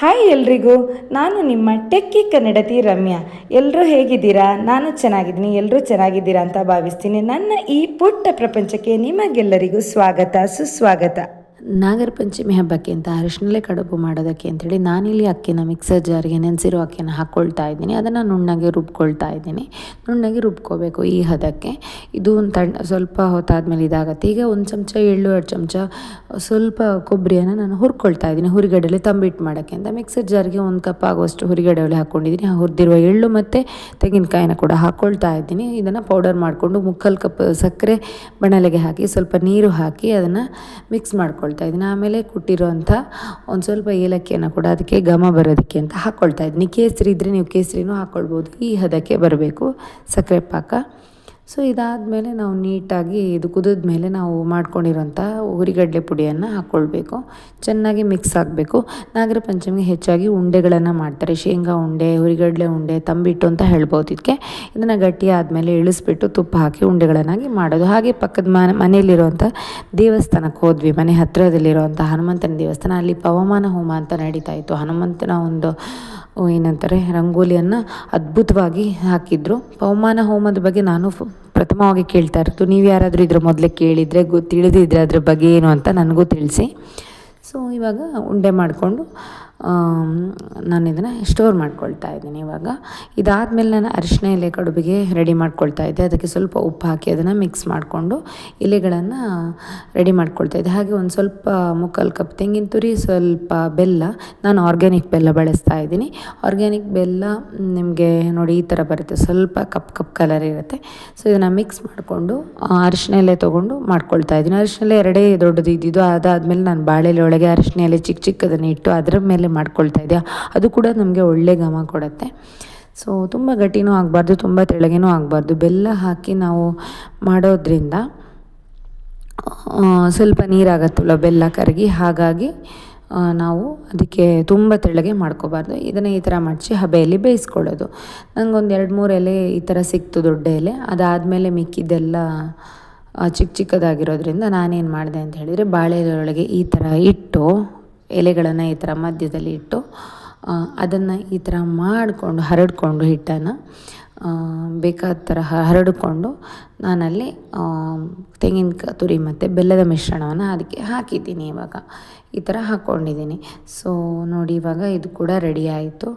Hi ಎಲ್ರಿಗೂ, ನಾನು ನಿಮ್ಮ ಟೆಕ್ಕಿ ಕನ್ನಡತಿ ರಮ್ಯಾ. ಎಲ್ಲರೂ ಹೇಗಿದ್ದೀರಾ? ನಾನು ಚೆನ್ನಾಗಿದ್ದೀನಿ ಎಲ್ಲರೂ ಚೆನ್ನಾಗಿದ್ದೀರಾ ಅಂತ ಭಾವಿಸ್ತೀನಿ. ನನ್ನ ಈ ಪುಟ್ಟ ಪ್ರಪಂಚಕ್ಕೆ ನಿಮಗೆಲ್ಲರಿಗೂ ಸ್ವಾಗತ, ಸುಸ್ವಾಗತ. ನಾಗರ ಪಂಚಮಿ ಹಬ್ಬಕ್ಕೆ ಅಂತ ಅರಿಶಿನಲ್ಲೇ ಕಡುಬು ಮಾಡೋದಕ್ಕೆ ಅಂಥೇಳಿ ನಾನಿಲ್ಲಿ ಅಕ್ಕಿನ ಮಿಕ್ಸರ್ ಜಾರಿಗೆ ನೆನೆಸಿರೋ ಅಕ್ಕಿನ ಹಾಕ್ಕೊಳ್ತಾ ಇದ್ದೀನಿ. ಅದನ್ನು ನುಣ್ಣಗೆ ರುಬ್ಕೊಳ್ತಾ ಇದ್ದೀನಿ. ನುಣ್ಣಗೆ ರುಬ್ಕೋಬೇಕು ಈ ಹದಕ್ಕೆ. ಇದು ಒಂದು ತಣ್ಣ ಸ್ವಲ್ಪ ಹೊತ್ತಾದ್ಮೇಲೆ ಇದಾಗುತ್ತೆ. ಈಗ ಒಂದು ಚಮಚ ಎಳ್ಳು ಎರಡು ಚಮಚ ಸ್ವಲ್ಪ ಕೊಬ್ಬರಿಯನ್ನು ನಾನು ಹುರ್ಕೊಳ್ತಾ ಇದ್ದೀನಿ ಹುರಿಗಡಲೆ ತಂಬಿಟ್ಟು ಮಾಡೋಕ್ಕೆ ಅಂತ. ಮಿಕ್ಸರ್ ಜಾರಿಗೆ ಒಂದು ಕಪ್ ಆಗುವಷ್ಟು ಹುರಿಗಡಲೆ ಹಾಕ್ಕೊಂಡಿದ್ದೀನಿ. ಹುರಿದಿರುವ ಎಳ್ಳು ಮತ್ತು ತೆಂಗಿನಕಾಯಿನ ಕೂಡ ಹಾಕ್ಕೊಳ್ತಾ ಇದ್ದೀನಿ. ಇದನ್ನು ಪೌಡರ್ ಮಾಡಿಕೊಂಡು ಮುಕ್ಕಲ್ ಕಪ್ ಸಕ್ಕರೆ ಬಣಲೆಗೆ ಹಾಕಿ ಸ್ವಲ್ಪ ನೀರು ಹಾಕಿ ಅದನ್ನು ಮಿಕ್ಸ್ ಮಾಡ್ಕೊಳ್ತಾ ಇದ್ದೀನಿ. ಆಮೇಲೆ ಕುಟ್ಟಿರೋಂಥ ಒಂದು ಸ್ವಲ್ಪ ಏಲಕ್ಕಿಯನ್ನು ಕೂಡ ಅದಕ್ಕೆ ಘಮ ಬರೋದಕ್ಕೆ ಅಂತ ಹಾಕ್ಕೊಳ್ತಾ ಇದ್ದೀನಿ. ಕೇಸರಿ ಇದ್ದರೆ ನೀವು ಕೇಸರಿನೂ ಹಾಕ್ಕೊಳ್ಬೋದು ಈ ಹದಕ್ಕೆ ಬರಬೇಕು. ಸಕ್ಕರೆ ಪಾಕ. ಸೊ ಇದಾದಮೇಲೆ ನಾವು ನೀಟಾಗಿ ಇದು ಕುದಿದ ಮೇಲೆ ನಾವು ಮಾಡ್ಕೊಂಡಿರೋಂಥ ಹುರಿಗಡಲೆ ಪುಡಿಯನ್ನು ಹಾಕ್ಕೊಳ್ಬೇಕು. ಚೆನ್ನಾಗಿ ಮಿಕ್ಸ್ ಆಗಬೇಕು. ನಾಗರ ಪಂಚಮಿಗೆ ಹೆಚ್ಚಾಗಿ ಉಂಡೆಗಳನ್ನು ಮಾಡ್ತಾರೆ. ಶೇಂಗಾ ಉಂಡೆ, ಹುರಿಗಡಲೆ ಉಂಡೆ, ತಂಬಿಟ್ಟು ಅಂತ ಹೇಳ್ಬೋದು ಇದಕ್ಕೆ. ಇದನ್ನು ಗಟ್ಟಿ ಆದಮೇಲೆ ಇಳಿಸ್ಬಿಟ್ಟು ತುಪ್ಪ ಹಾಕಿ ಉಂಡೆಗಳನ್ನಾಗಿ ಮಾಡೋದು. ಹಾಗೆ ಪಕ್ಕದ ಮನೆ, ಮನೆಯಲ್ಲಿರುವಂಥ ದೇವಸ್ಥಾನಕ್ಕೆ ಹೋದ್ವಿ. ಮನೆ ಹತ್ತಿರದಲ್ಲಿರುವಂಥ ಹನುಮಂತನ ದೇವಸ್ಥಾನ. ಅಲ್ಲಿ ಪವಮಾನ ಹೋಮ ಅಂತ ನಡೀತಾ ಇತ್ತು. ಹನುಮಂತನ ಒಂದು ಏನಂತಾರೆ, ರಂಗೋಲಿಯನ್ನು ಅದ್ಭುತವಾಗಿ ಹಾಕಿದ್ರು. ಪವಮಾನ ಹೋಮದ ಬಗ್ಗೆ ನಾನು ಪ್ರಥಮವಾಗಿ ಕೇಳ್ತಾ ಇರ್ತು ನೀವು ಯಾರಾದರೂ ಇದ್ರ ಮೊದಲೇ ಕೇಳಿದರೆ, ಗೊ, ತಿಳಿದಿದ್ರೆ ಅದ್ರ ಬಗ್ಗೆ ಏನು ಅಂತ ನನಗೂ ತಿಳಿಸಿ. ಸೊ ಇವಾಗ ಉಂಡೆ ಮಾಡಿಕೊಂಡು ನಾನು ಇದನ್ನು ಸ್ಟೋರ್ ಮಾಡ್ಕೊಳ್ತಾ ಇದ್ದೀನಿ ಇವಾಗ. ಇದಾದಮೇಲೆ ನಾನು ಅರಿಶಿನ ಎಲೆ ಕಡುಬಿಗೆ ರೆಡಿ ಮಾಡ್ಕೊಳ್ತಾ ಇದ್ದೆ. ಅದಕ್ಕೆ ಸ್ವಲ್ಪ ಉಪ್ಪು ಹಾಕಿ ಅದನ್ನು ಮಿಕ್ಸ್ ಮಾಡಿಕೊಂಡು ಎಲೆಗಳನ್ನು ರೆಡಿ ಮಾಡ್ಕೊಳ್ತಾ ಇದ್ದೆ. ಹಾಗೆ ಒಂದು ಸ್ವಲ್ಪ ಮುಕ್ಕಾಲು ಕಪ್ ತೆಂಗಿನ ತುರಿ, ಸ್ವಲ್ಪ ಬೆಲ್ಲ, ನಾನು ಆರ್ಗ್ಯಾನಿಕ್ ಬೆಲ್ಲ ಬಳಸ್ತಾ ಇದ್ದೀನಿ. ಆರ್ಗ್ಯಾನಿಕ್ ಬೆಲ್ಲ, ನಿಮಗೆ ನೋಡಿ ಈ ಥರ ಬರುತ್ತೆ. ಸ್ವಲ್ಪ ಕಪ್ ಕಪ್ ಕಲರ್ ಇರುತ್ತೆ. ಸೊ ಇದನ್ನು ಮಿಕ್ಸ್ ಮಾಡಿಕೊಂಡು ಅರಿಶಿನ ಎಲೆ ತೊಗೊಂಡು ಮಾಡ್ಕೊಳ್ತಾ ಇದ್ದೀನಿ. ಅರಿಶಿನ ಎಲೆ ಎರಡೇ ದೊಡ್ಡದು ಇದ್ದಿದ್ದು ಅದಾದಮೇಲೆ ನಾನು ಬಾಳೆಲೆ ಒಳಗೆ ಅರಿಶಿನ ಎಲೆ ಚಿಕ್ಕ ಚಿಕ್ಕದನ್ನು ಇಟ್ಟು ಅದರ ಮೇಲೆ ಮಾಡ್ಕೊಳ್ತಾ ಇದೆಯಾ? ಅದು ಕೂಡ ನಮಗೆ ಒಳ್ಳೆ ಘಮ ಕೊಡುತ್ತೆ. ಸೊ ತುಂಬ ಗಟ್ಟಿನೂ ಆಗಬಾರ್ದು, ತುಂಬ ತೆಳಗೇನೂ ಆಗಬಾರ್ದು. ಬೆಲ್ಲ ಹಾಕಿ ನಾವು ಮಾಡೋದ್ರಿಂದ ಸ್ವಲ್ಪ ನೀರಾಗತ್ತಲ್ಲ ಬೆಲ್ಲ ಕರಗಿ, ಹಾಗಾಗಿ ನಾವು ಅದಕ್ಕೆ ತುಂಬ ತೆಳ್ಳಗೆ ಮಾಡ್ಕೋಬಾರ್ದು. ಇದನ್ನು ಈ ಥರ ಮಡಚಿ ಹಬೆಯಲ್ಲಿ ಬೇಯಿಸ್ಕೊಳ್ಳೋದು. ನನಗೊಂದು ಎರಡು ಮೂರು ಎಲೆ ಈ ಥರ ಸಿಕ್ತು ದೊಡ್ಡ ಎಲೆ. ಅದಾದಮೇಲೆ ಮಿಕ್ಕಿದ್ದೆಲ್ಲ ಚಿಕ್ಕ ಚಿಕ್ಕದಾಗಿರೋದ್ರಿಂದ ನಾನೇನು ಮಾಡಿದೆ ಅಂತ ಹೇಳಿದರೆ ಬಾಳೆದೊಳಗೆ ಈ ಥರ ಇಟ್ಟು ಎಲೆಗಳನ್ನು ಈ ಥರ ಮಧ್ಯದಲ್ಲಿ ಇಟ್ಟು ಅದನ್ನು ಈ ಥರ ಮಾಡಿಕೊಂಡು, ಹರಡ್ಕೊಂಡು ಹಿಟ್ಟನ್ನು ಬೇಕಾದ ಥರ ಹ- ಹರಡಿಕೊಂಡು ನಾನಲ್ಲಿ ತೆಂಗಿನ ತುರಿ ಮತ್ತು ಬೆಲ್ಲದ ಮಿಶ್ರಣವನ್ನು ಅದಕ್ಕೆ ಹಾಕಿದ್ದೀನಿ ಇವಾಗ. ಈ ಥರ ಹಾಕ್ಕೊಂಡಿದ್ದೀನಿ ಸೊ ನೋಡಿ ಇವಾಗ ಇದು ಕೂಡ ರೆಡಿ ಆಯಿತು.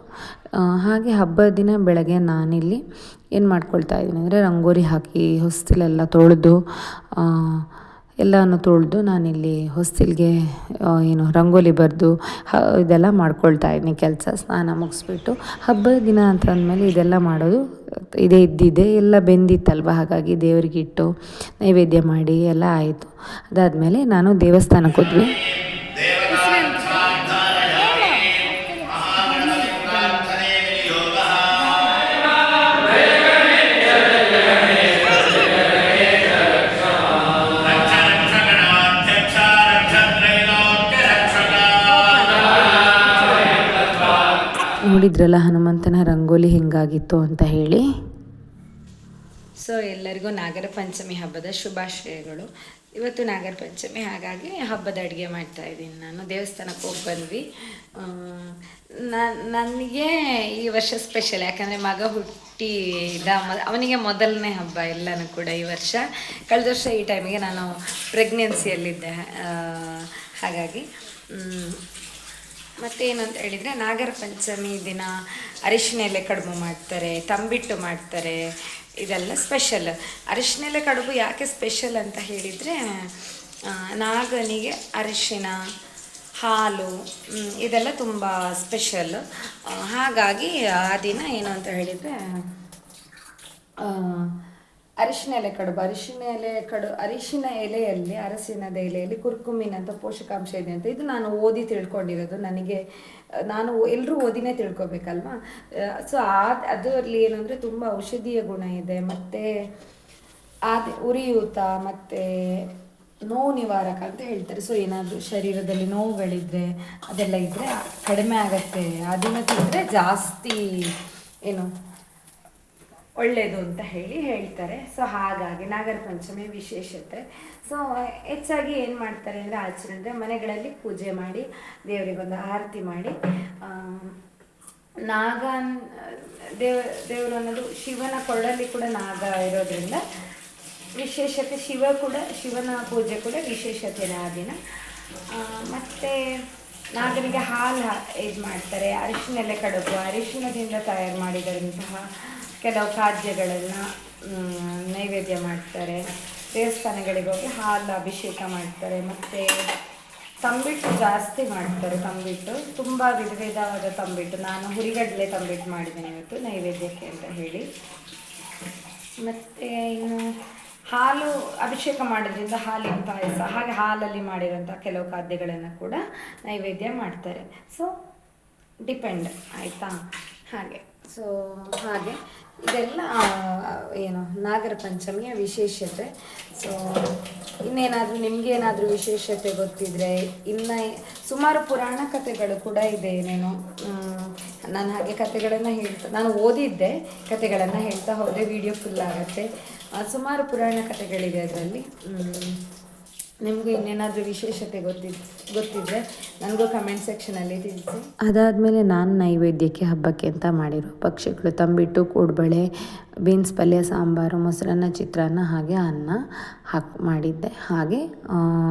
ಹಾಗೆ ಹಬ್ಬದ ದಿನ ಬೆಳಗ್ಗೆ ನಾನಿಲ್ಲಿ ಏನು ಮಾಡ್ಕೊಳ್ತಾ ಇದ್ದೀನಿ ಅಂದರೆ, ರಂಗೋಲಿ ಹಾಕಿ, ಹೊಸ್ತಿಲೆಲ್ಲ ತೊಳೆದು ಎಲ್ಲನೂ ತೊಳೆದು ನಾನಿಲ್ಲಿ ಹೊಸ್ತಿಲ್ಗೆ ಏನು ರಂಗೋಲಿ ಬರೆದು, ಹ, ಇದೆಲ್ಲ ಮಾಡ್ಕೊಳ್ತಾ ಇದ್ದೀನಿ ಕೆಲಸ, ಸ್ನಾನ ಮುಗಿಸ್ಬಿಟ್ಟು. ಹಬ್ಬದ ದಿನ ಅಂತ ಅಂದಮೇಲೆ ಇದೆಲ್ಲ ಮಾಡೋದು ಇದೇ ಇದ್ದಿದೆ ಎಲ್ಲ ಬೆಂದಿತ್ತಲ್ವ? ಹಾಗಾಗಿ ದೇವರಿಗೆ ಇಟ್ಟು ನೈವೇದ್ಯ ಮಾಡಿ ಎಲ್ಲ ಆಯಿತು. ಅದಾದಮೇಲೆ ನಾನು ದೇವಸ್ಥಾನಕ್ಕೆ ಹೋದ್ವಿ. ನೋಡಿದ್ರಲ್ಲ ಹನುಮಂತನ ರಂಗೋಲಿ ಹೆಂಗಾಗಿತ್ತು ಅಂತ ಹೇಳಿ. ಸೊ ಎಲ್ಲರಿಗೂ ನಾಗರ ಪಂಚಮಿ ಹಬ್ಬದ ಶುಭಾಶಯಗಳು. ಇವತ್ತು ನಾಗರ ಪಂಚಮಿ, ಹಾಗಾಗಿ ಹಬ್ಬದ ಅಡುಗೆ ಮಾಡ್ತಾ ಇದ್ದೀನಿ ನಾನು. ದೇವಸ್ಥಾನಕ್ಕೆ ಹೋಗಿ ಬಂದ್ವಿ. ನನಗೆ ಈ ವರ್ಷ ಸ್ಪೆಷಲ್ ಯಾಕಂದರೆ ಮಗ ಹುಟ್ಟಿದ ಅವನಿಗೆ ಮೊದಲನೇ ಹಬ್ಬ ಎಲ್ಲನೂ ಕೂಡ ಈ ವರ್ಷ. ಕಳೆದ ವರ್ಷ ಈ ಟೈಮಿಗೆ ನಾನು ಪ್ರೆಗ್ನೆನ್ಸಿಯಲ್ಲಿದ್ದೆ ಹಾಗಾಗಿ ಮತ್ತೇನು ಅಂತ ಹೇಳಿದರೆ ನಾಗರ ಪಂಚಮಿ ದಿನ ಅರಿಶಿನ ಎಲೆ ಕಡುಬು ಮಾಡ್ತಾರೆ, ತಂಬಿಟ್ಟು ಮಾಡ್ತಾರೆ. ಇದೆಲ್ಲ ಸ್ಪೆಷಲ್ ಅರಿಶಿನ ಎಲೆ ಕಡುಬು ಯಾಕೆ ಸ್ಪೆಷಲ್ ಅಂತ ಹೇಳಿದರೆ ನಾಗನಿಗೆ ಅರಿಶಿನ ಹಾಲು ಇದೆಲ್ಲ ತುಂಬ ಸ್ಪೆಷಲ್ ಹಾಗಾಗಿ ಆ ದಿನ ಏನು ಅಂತ ಹೇಳಿದರೆ ಅರಿಶಿನ ಎಲೆ ಕಡುಬು. ಅರಿಶಿನ ಎಲೆ ಕಡು, ಅರಿಶಿನ ಎಲೆಯಲ್ಲಿ, ಅರಸಿನದ ಎಲೆಯಲ್ಲಿ ಕುರ್ಕುಮಿನ ಅಂತ ಪೋಷಕಾಂಶ ಇದೆ ಅಂತ ಇದು ನಾನು ಓದಿ ತಿಳ್ಕೊಂಡಿರೋದು. ನನಗೆ, ನಾನು ಎಲ್ಲರೂ ಓದಿನೇ ತಿಳ್ಕೊಬೇಕಲ್ವಾ? ಸೊ ಆ ಅದರಲ್ಲಿ ಏನಂದರೆ ತುಂಬ ಔಷಧೀಯ ಗುಣ ಇದೆ. ಮತ್ತು ಆದ, ಉರಿಯೂತ, ಮತ್ತು ನೋವು ನಿವಾರಕ ಅಂತ ಹೇಳ್ತಾರೆ. ಸೊ, ಏನಾದರೂ ಶರೀರದಲ್ಲಿ ನೋವುಗಳಿದ್ರೆ, ಅದೆಲ್ಲ ಇದ್ದರೆ ಕಡಿಮೆ ಆಗತ್ತೆ. ಅದನ್ನು ದಿನ ತಿಂದರೆ ಜಾಸ್ತಿ, ಏನು ಒಳ್ಳೆಯದು ಅಂತ ಹೇಳಿ ಹೇಳ್ತಾರೆ. ಸೊ ಹಾಗಾಗಿ ನಾಗರ ಪಂಚಮಿ ವಿಶೇಷತೆ. ಸೊ ಹೆಚ್ಚಾಗಿ ಏನು ಮಾಡ್ತಾರೆ ಅಂದರೆ ಆಚರಣೆ ಅಂದರೆ ಮನೆಗಳಲ್ಲಿ ಪೂಜೆ ಮಾಡಿ, ದೇವರಿಗೊಂದು ಆರತಿ ಮಾಡಿ ನಾಗ ದೇವ, ದೇವರು ಅನ್ನೋದು ಶಿವನ ಕೊರಳಲ್ಲಿ ಕೂಡ ನಾಗ ಇರೋದ್ರಿಂದ ವಿಶೇಷತೆ ಶಿವ ಕೂಡ, ಶಿವನ ಪೂಜೆ ಕೂಡ ವಿಶೇಷತೆ ಆ ದಿನ. ಮತ್ತು ನಾಗನಿಗೆ ಹಾಲು ಇದು ಮಾಡ್ತಾರೆ. ಅರಿಶಿನೆಲೆ ಕಡುಬು, ಅರಿಶಿನದಿಂದ ತಯಾರು ಮಾಡಿದಂತಹ ಕೆಲವು ಖಾದ್ಯಗಳನ್ನು ನೈವೇದ್ಯ ಮಾಡ್ತಾರೆ. ದೇವಸ್ಥಾನಗಳಿಗೆ ಹೋಗಿ ಹಾಲು ಅಭಿಷೇಕ ಮಾಡ್ತಾರೆ. ಮತ್ತು ತಂಬಿಟ್ಟು ಜಾಸ್ತಿ ಮಾಡ್ತಾರೆ ತಂಬಿಟ್ಟು. ತುಂಬ ವಿಧ ವಿಧವಾದ ತಂಬಿಟ್ಟು. ನಾನು ಹುರಿಗಡಲೆ ತಂಬಿಟ್ಟು ಮಾಡಿದ್ದೇನೆ ಇವತ್ತು, ನೈವೇದ್ಯಕ್ಕೆ ಅಂತ ಹೇಳಿ. ಮತ್ತು ಇನ್ನು ಹಾಲು ಅಭಿಷೇಕ ಮಾಡೋದ್ರಿಂದ ಹಾಲಿನ ಪಾಯಸ, ಹಾಗೆ ಹಾಲಲ್ಲಿ ಮಾಡಿರೋಂಥ ಕೆಲವು ಖಾದ್ಯಗಳನ್ನು ಕೂಡ ನೈವೇದ್ಯ ಮಾಡ್ತಾರೆ. ಸೊ ಡಿಪೆಂಡ್ ಆಯಿತಾ? ಹಾಗೆ. ಸೊ ಹಾಗೆ. ಇದೆಲ್ಲ ಏನು, ನಾಗರ ಪಂಚಮಿಯ ವಿಶೇಷತೆ. ಸೊ ಇನ್ನೇನಾದರೂ ನಿಮಗೇನಾದರೂ ವಿಶೇಷತೆ ಗೊತ್ತಿದ್ರೆ, ಇನ್ನು ಸುಮಾರು ಪುರಾಣ ಕಥೆಗಳು ಕೂಡ ಇದೆ ಏನೇನು. ನಾನು ಹಾಗೆ ಕಥೆಗಳನ್ನು ಹೇಳ್ತಾ, ನಾನು ಓದಿದ್ದೆ, ಕಥೆಗಳನ್ನು ಹೇಳ್ತಾ ಹೋದರೆ ವಿಡಿಯೋ ಫುಲ್ ಆಗುತ್ತೆ. ಸುಮಾರು ಪುರಾಣ ಕಥೆಗಳಿದೆ ಅದರಲ್ಲಿ. ನಿಮಗೂ ಇನ್ನೇನಾದರೂ ವಿಶೇಷತೆ ಗೊತ್ತಿದ್, ಗೊತ್ತಿದ್ರೆ ನನಗೂ ಕಮೆಂಟ್ ಸೆಕ್ಷನಲ್ಲಿ ತಿಳಿಸಿ. ಅದಾದಮೇಲೆ ನಾನು ನೈವೇದ್ಯಕ್ಕೆ ಹಬ್ಬಕ್ಕೆ ಅಂತ ಮಾಡಿರೋ ಪಕ್ಷಿಗಳು ತಂಬಿಟ್ಟು ಕೋಡ್ಬಳೆ ಬೀನ್ಸ್ ಪಲ್ಯ, ಸಾಂಬಾರು, ಮೊಸರನ್ನ, ಚಿತ್ರಾನ್ನ, ಹಾಗೆ ಅನ್ನ ಹಾಕಿ, ಮಾಡಿದ್ದೆ. ಹಾಗೆ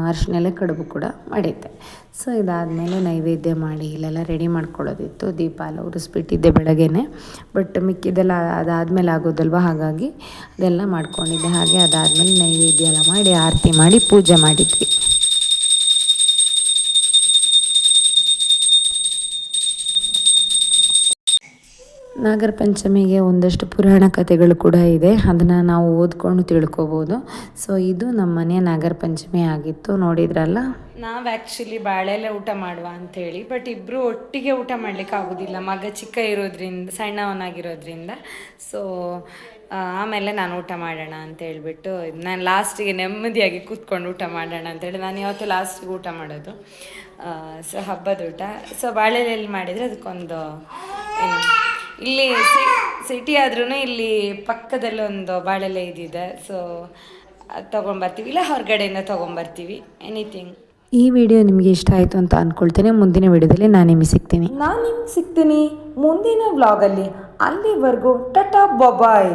ಅರಿಶಿನೆಲೆ ಕಡುಬು ಕೂಡ ಮಾಡಿದ್ದೆ. ಸೊ ಇದಾದಮೇಲೆ ನೈವೇದ್ಯ ಮಾಡಿ ಇಲ್ಲೆಲ್ಲ ರೆಡಿ ಮಾಡ್ಕೊಳ್ಳೋದಿತ್ತು. ದೀಪ ಎಲ್ಲ ಉರಿಸ್ಬಿಟ್ಟಿದ್ದೆ ಬೆಳಗ್ಗೆನೆ. ಬಟ್ ಮಿಕ್ಕಿದೆಲ್ಲ ಅದಾದಮೇಲೆ ಆಗೋದಲ್ವ? ಹಾಗಾಗಿ ಅದೆಲ್ಲ ಮಾಡ್ಕೊಂಡಿದ್ದೆ. ಹಾಗೆ ಅದಾದಮೇಲೆ ನೈವೇದ್ಯ ಎಲ್ಲ ಮಾಡಿ, ಆರತಿ ಮಾಡಿ ಪೂಜೆ ಮಾಡಿದ್ವಿ. ನಾಗರ ಪಂಚಮಿಗೆ ಒಂದಷ್ಟು ಪುರಾಣ ಕಥೆಗಳು ಕೂಡ ಇದೆ. ಅದನ್ನು ನಾವು ಓದ್ಕೊಂಡು ತಿಳ್ಕೊಬೋದು. ಸೊ ಇದು ನಮ್ಮ ಮನೆಯ ನಾಗರ ಪಂಚಮಿ ಆಗಿತ್ತು. ನೋಡಿದ್ರಲ್ಲ? ನಾವು ಆ್ಯಕ್ಚುಲಿ ಬಾಳೆಲೆ ಊಟ ಮಾಡುವ ಅಂತೇಳಿ ಬಟ್ ಇಬ್ಬರು ಒಟ್ಟಿಗೆ ಊಟ ಮಾಡ್ಲಿಕ್ಕೆ ಆಗೋದಿಲ್ಲ. ಮಗ ಚಿಕ್ಕ ಇರೋದ್ರಿಂದ, ಸಣ್ಣವನಾಗಿರೋದ್ರಿಂದ. ಸೊ ಆಮೇಲೆ ನಾನು ಊಟ ಮಾಡೋಣ ಅಂತ ಹೇಳ್ಬಿಟ್ಟು, ನಾನು ಲಾಸ್ಟಿಗೆ ನೆಮ್ಮದಿಯಾಗಿ ಕೂತ್ಕೊಂಡು ಊಟ ಮಾಡೋಣ ಅಂತೇಳಿ ನಾನು ಯಾವತ್ತೂ ಲಾಸ್ಟಿಗೆ ಊಟ ಮಾಡೋದು. ಸೊ ಹಬ್ಬದ ಊಟ. ಸೊ ಬಾಳೆಲೆಯಲ್ಲಿ ಮಾಡಿದರೆ ಅದಕ್ಕೊಂದು, ಏನು? ಇಲ್ಲಿ ಸಿಟಿ ಆದ್ರೂ ಇಲ್ಲಿ ಪಕ್ಕದಲ್ಲಿ ಒಂದು ಬಾಳೆಲೆ ಇದಿದೆ. ಸೊ ಅದು ತೊಗೊಂಬರ್ತೀವಿ. ಇಲ್ಲ ಹೊರಗಡೆಯಿಂದ ತೊಗೊಂಬರ್ತೀವಿ. ಎನಿಥಿಂಗ್ ಈ ವಿಡಿಯೋ ನಿಮಗೆ ಇಷ್ಟ ಆಯಿತು ಅಂತ ಅಂದ್ಕೊಳ್ತೇನೆ ಮುಂದಿನ ವಿಡಿಯೋದಲ್ಲಿ ನಾನು ನಿಮಗೆ ಸಿಗ್ತೀನಿ. ನಾನು ನಿಮ್ಗೆ ಸಿಗ್ತೀನಿ. ಮುಂದಿನ ವ್ಲಾಗಲ್ಲಿ ಅಲ್ಲಿವರೆಗೂ ಟಟಾ ಬೊಬಾಯ್